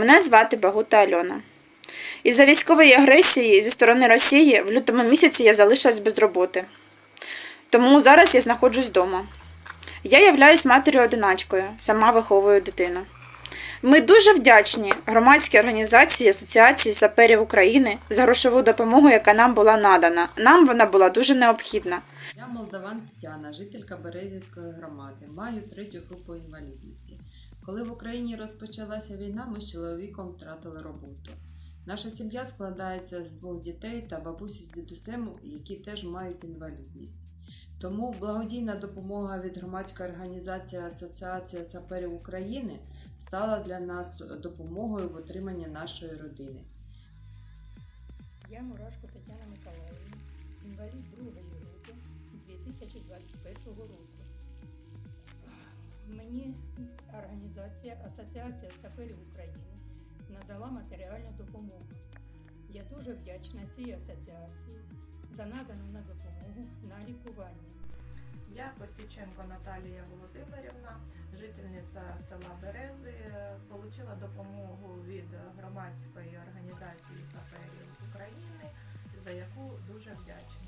Мене звати Багута Альона. Із-за військової агресії зі сторони Росії в лютому місяці я залишилась без роботи. Тому зараз я знаходжусь вдома. Я являюсь матір'ю-одиначкою, сама виховую дитину. Ми дуже вдячні громадській організації Асоціації саперів України за грошову допомогу, яка нам була надана. Нам вона була дуже необхідна. Я Молдаван Тетяна, жителька Березівської громади. Маю третю групу інвалідності. Коли в Україні розпочалася війна, ми з чоловіком втратили роботу. Наша сім'я складається з двох дітей та бабусі з дідусем, які теж мають інвалідність. Тому благодійна допомога від громадської організації Асоціація саперів України стала для нас допомогою в утриманні нашої родини. Я Мурашко Тетяна Миколаївна, інвалід другої групи 2021 року. Мені організація Асоціація саперів України надала матеріальну допомогу. Я дуже вдячна цій асоціації за надану на допомогу на лікування. Я Костюченко Наталія Володимирівна, жительниця села Берези, отримала допомогу від громадської організації саперів України, за яку дуже вдячна.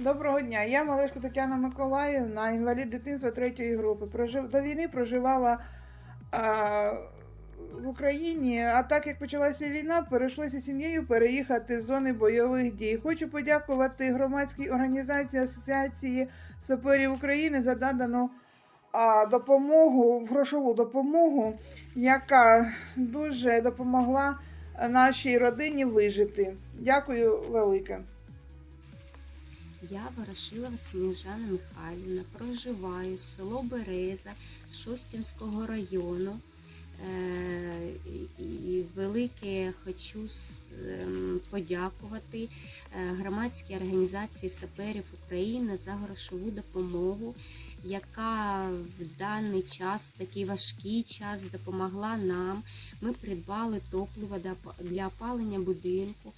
Доброго дня. Я Малешко Тетяна Миколаївна, інвалід дитинства третьої групи. Прожив... До війни проживала а, в Україні, а так як почалася війна, перейшлося сім'єю переїхати з зони бойових дій. Хочу подякувати громадській організації Асоціації саперів України за надану а, допомогу, грошову допомогу, яка дуже допомогла нашій родині вижити. Дякую велике. Я Ворошилова Сніжана Михайлівна, проживаю село Береза Шостінського району. Е, І велике хочу ем, подякувати е, громадській організації саперів України за грошову допомогу, яка в даний час, в такий важкий час, допомогла нам. Ми придбали топливо для опалення будинку.